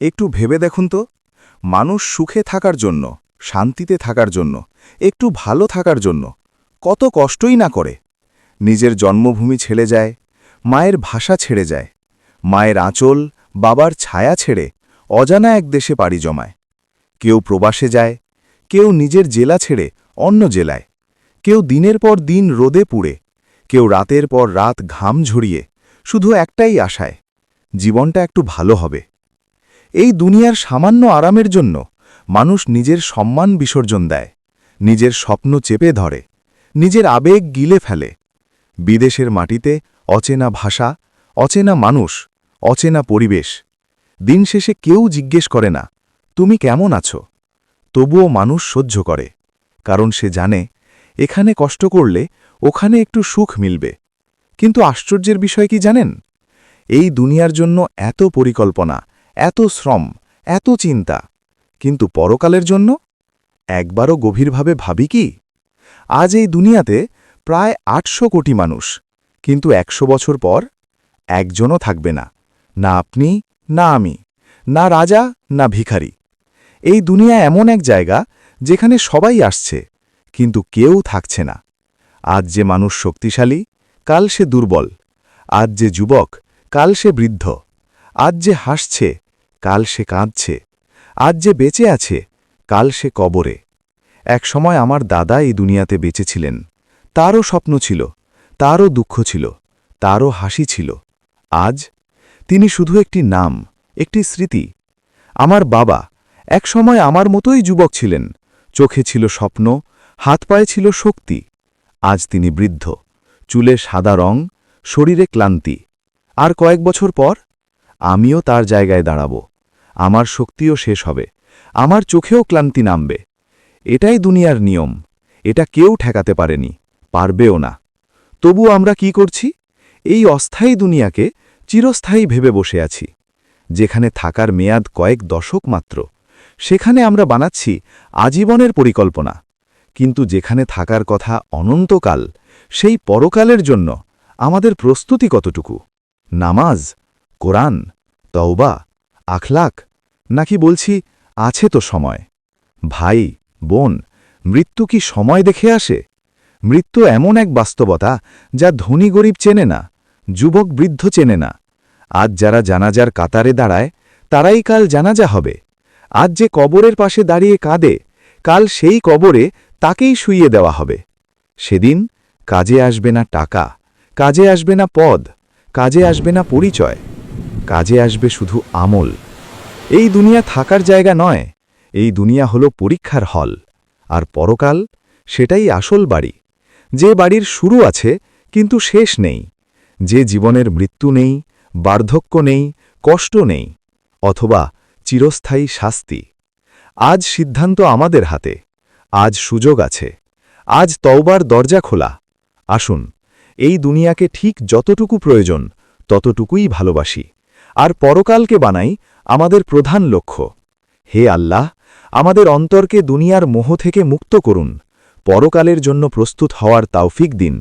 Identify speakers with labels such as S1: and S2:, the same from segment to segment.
S1: একটু ভেবে দেখুন তো। মানুষ সুখে থাকার জন্য, শান্তিতে থাকার জন্য, একটু ভালো থাকার জন্য কত কষ্টই না করে। নিজের জন্মভূমি ছেড়ে যায়, মায়ের ভাষা ছেড়ে যায়, মায়ের আঁচল, বাবার ছায়া ছেড়ে অজানা এক দেশে পাড়ি জমায়। কেউ প্রবাসে যায়, কেউ নিজের জেলা ছেড়ে অন্য জেলায়। কেউ দিনের পর দিন রোদে পুড়ে, কেউ রাতের পর রাত ঘাম ঝরিয়ে শুধু একটাই আশায়, জীবনটা একটু ভালো হবে। এই দুনিয়ার সামান্য আরামের জন্য মানুষ নিজের সম্মান বিসর্জন দেয়, নিজের স্বপ্ন চেপে ধরে, নিজের আবেগ গিলে ফেলে। বিদেশের মাটিতে অচেনা ভাষা, অচেনা মানুষ, অচেনা পরিবেশ। দিন শেষে কেউ জিজ্ঞেস করে না, তুমি কেমন আছো? তবুও মানুষ সহ্য করে, কারণ সে জানে, এখানে কষ্ট করলে ওখানে একটু সুখ মিলবে। কিন্তু আশ্চর্যের বিষয় কি জানেন? এই দুনিয়ার জন্য এত পরিকল্পনা এত শ্রম, এত চিন্তা। কিন্তু পরকালের জন্য? একবারও গভীরভাবে ভাবি কি? আজ এই দুনিয়াতে প্রায় আটশো কোটি মানুষ, কিন্তু একশো বছর পর একজনও থাকবে না না আপনি, না আমি, না রাজা, না ভিখারি। এই দুনিয়া এমন এক জায়গা যেখানে সবাই আসছে, কিন্তু কেউ থাকছে না। আজ যে মানুষ শক্তিশালী, কাল সে দুর্বল, আজ যে যুবক, কাল সে বৃদ্ধ, আজ যে হাসছে কাল সে কাঁদছে, আজ যে বেঁচে আছে, কাল সে কবরে। এক সময় আমার দাদা এই দুনিয়াতে বেঁচেছিলেন, তারও স্বপ্ন ছিল, তারও দুঃখ ছিল, তারও হাসি ছিল। আজ তিনি শুধু একটি নাম, একটি স্মৃতি। আমার বাবা এক সময় আমার মতোই যুবক ছিলেন, চোখে ছিল স্বপ্ন, হাত পায়ে ছিল শক্তি। আজ তিনি বৃদ্ধ, চুলে সাদা রং, শরীরে ক্লান্তি। আর কয়েক বছর পর আমিও তার জায়গায় দাঁড়াব। আমার শক্তিও শেষ হবে। আমার চোখেও ক্লান্তি নামবে। এটাই দুনিয়ার নিয়ম। এটা কেউ ঠেকাতে পারেনি। পারবেও না। তবু আমরা কি করছি? এই অস্থায়ী দুনিয়াকে চিরস্থায়ী ভেবে বসে আছি। যেখানে থাকার মেয়াদ কয়েক দশক মাত্র। সেখানে আমরা বানাচ্ছি আজীবনের পরিকল্পনা। কিন্তু যেখানে থাকার কথা অনন্তকাল, সেই পরকালের জন্য আমাদের প্রস্তুতি কতটুকু? নামাজ? কোরআন? তওবা, আখলাক, নাকি বলছি, আছে তো সময়। ভাই, বোন, মৃত্যু কি সময় দেখে আসে? মৃত্যু এমন এক বাস্তবতা, যা ধনী গরিব চেনে না, যুবক বৃদ্ধ চেনে না। আজ যারা জানাজার কাতারে দাঁড়ায়, তারাই কাল জানাজা হবে। আজ যে কবরের পাশে দাঁড়িয়ে কাঁদে, কাল সেই কবরে তাকেই শুইয়ে দেওয়া হবে। সেদিন কাজে আসবে না টাকা, কাজে আসবে না পদ, কাজে আসবে না পরিচয়। কাজে আসবে শুধু আমল। এই দুনিয়া থাকার জায়গা নয়, এই দুনিয়া হল পরীক্ষার হল। আর পরকাল, সেটাই আসল বাড়ি। যে বাড়ির শুরু আছে, কিন্তু শেষ নেই। যে জীবনের মৃত্যু নেই, বার্ধক্য নেই, কষ্ট নেই, অথবা চিরস্থায়ী শাস্তি। আজ সিদ্ধান্ত আমাদের হাতে, আজ সুযোগ আছে। আজ তওবার দরজা খোলা। আসুন, এই দুনিয়াকে ঠিক যতটুকু প্রয়োজন, ততটুকুই ভালোবাসি। আর পরকালকে বানাই আমাদের প্রধান লক্ষ্য। হে আল্লাহ, আমাদের অন্তরকে দুনিয়ার মোহ থেকে মুক্ত করুন, পরকালের জন্য প্রস্তুত হওয়ার তাওফিক দিন।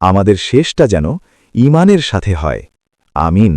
S1: আমাদের শেষটা যেন ইমানের সাথে হয়। আমিন।